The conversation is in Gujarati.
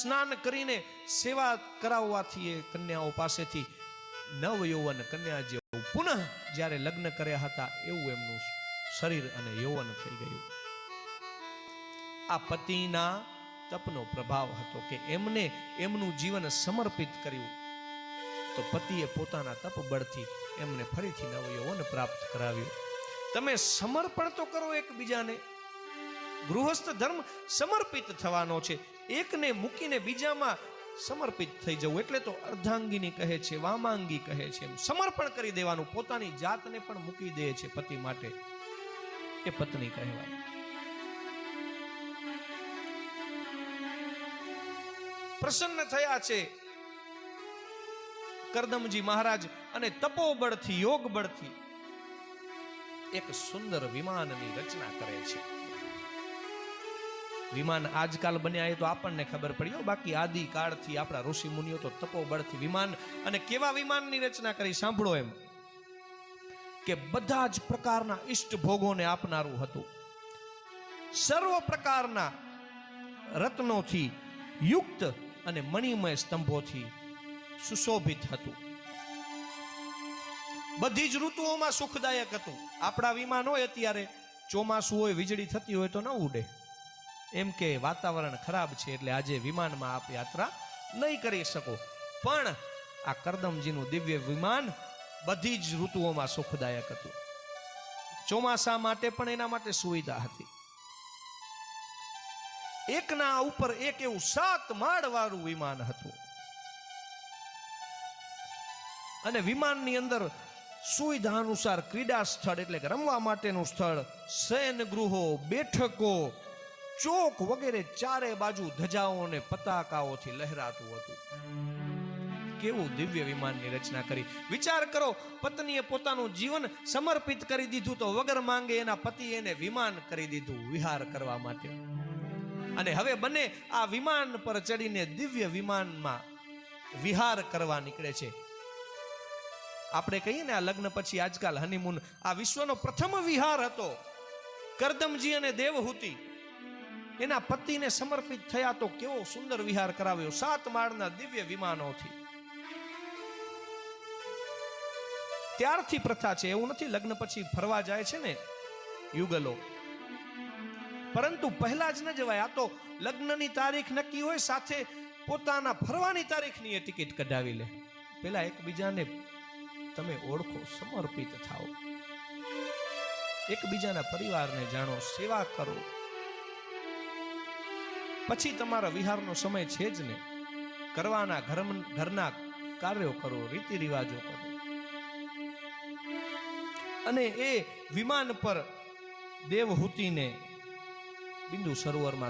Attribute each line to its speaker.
Speaker 1: સ્નાન કરીને સેવા કરાવવાથી એ કન્યાઓ પાસેથી નવ યૌવન કન્યા જેવું પુનઃ જ્યારે લગ્ન કર્યા હતા, એવું એમનું શરીર અને યૌવન થઈ ગયું. આ પતિના તપનો પ્રભાવ હતો કે એમને એમનું જીવન સમર્પિત કર્યું. તો પતિએ પોતાના તપ બળથી એમને ફરીથી નવ યૌવન પ્રાપ્ત કરાવ્યું. તમે સમર્પણ તો કરો એકબીજાને. ગૃહસ્થ ધર્મ સમર્પિત થવાનો છે. એકને મૂકીને બીજામાં સમર્પિત થઈ જવું એટલે તો અર્ધાંગીની કહે છે, વામાંગી કહે છે એમ. સમર્પણ કરી દેવાનું, પોતાની જાતને પણ મૂકી દે છે પતિ માટે. એ પત્ની કહેવાય. પ્રસન્ન થયા છે કરદમજી મહારાજ અને તપોબળથી યોગ બળથી એક સુંદર વિમાનની રચના કરે છે. વિમાન આજકાલ બન્યા એ તો આપણને ખબર પડી. બાકી આદિ કાળથી આપણા ઋષિ મુનિઓ તો તપોબળથી વિમાન અને કેવા વિમાનની રચના કરી સાંભળો એમ. કે બધા જ પ્રકારના ઇષ્ટ ભોગોને આપનારું હતું. સર્વ પ્રકારના રત્નોથી યુક્ત અને મણિમય સ્તંભોથી સુશોભિત હતું. બધી જ ઋતુઓમાં સુખદાયક હતું. આપણા વિમાન હોય અત્યારે, ચોમાસું હોય, વીજળી થતી હોય તો ન ઉડે. એમ કે વાતાવરણ ખરાબ છે એટલે આજે વિમાનમાં આપ યાત્રા નહીં કરી શકો. પણ આ કરદમજીનું દિવ્ય વિમાન બધી જ ઋતુઓમાં સુખદાયક હતું. ચોમાસા માટે પણ એના માટે સુવિધા હતી. એકના ઉપર એક એવું સાત માળ વાળું વિમાન હતું. અને વિમાનની અંદર સુવિધા અનુસાર ક્રીડા સ્થળ એટલે કે રમવા માટેનું સ્થળ શયન ગૃહો બેઠકો ચોક વગેરે ચારે બાજુ ધજાઓ અને પતાકાઓથી લહેરાતું હતું. કેવું દિવ્ય વિમાનની રચના કરી. વિચાર કરો, પત્નીએ પોતાનું જીવન સમર્પિત કરી દીધું તો વગર માંગે એના પતિ એને વિમાન કરી દીધું વિહાર કરવા માટે. અને હવે બંને આ વિમાન પર ચડીને દિવ્ય વિમાનમાં વિહાર કરવા નીકળે છે. આપણે કહીએ ને આ લગ્ન પછી આજકાલ હનીમૂન આ વિશ્વનો પ્રથમ વિહાર હતો. કરદમજી અને દેવહૂતિ એના પતિને સમર્પિત થયા તો કેવો સુંદર વિહાર કરાવ્યો. સાત માળના દિવ્ય વિમાનોથી. ત્યારથી પ્રથા છે, એવું નથી, લગ્ન પછી ફરવા જાય છે ને યુગલો. પરંતુ પહેલા જ ન જવાય, આ તો લગ્નની તારીખ નક્કી હોય, સાથે પોતાના ફરવાની તારીખની એ ટિકિટ કઢાવી લે. પેલા એકબીજાને તમે ઓળખો, સમર્પિત થાઓ. એકબીજાના પરિવારને જાણો, સેવા કરો. પછી તમારા વિહારનો સમય છે જ ને. કરવાના ઘર ઘરના કાર્યો કરો, રીતિ રિવાજો કરો. અને એ વિમાન પર દેવહૂતિને બિંદુ સરોવરમાં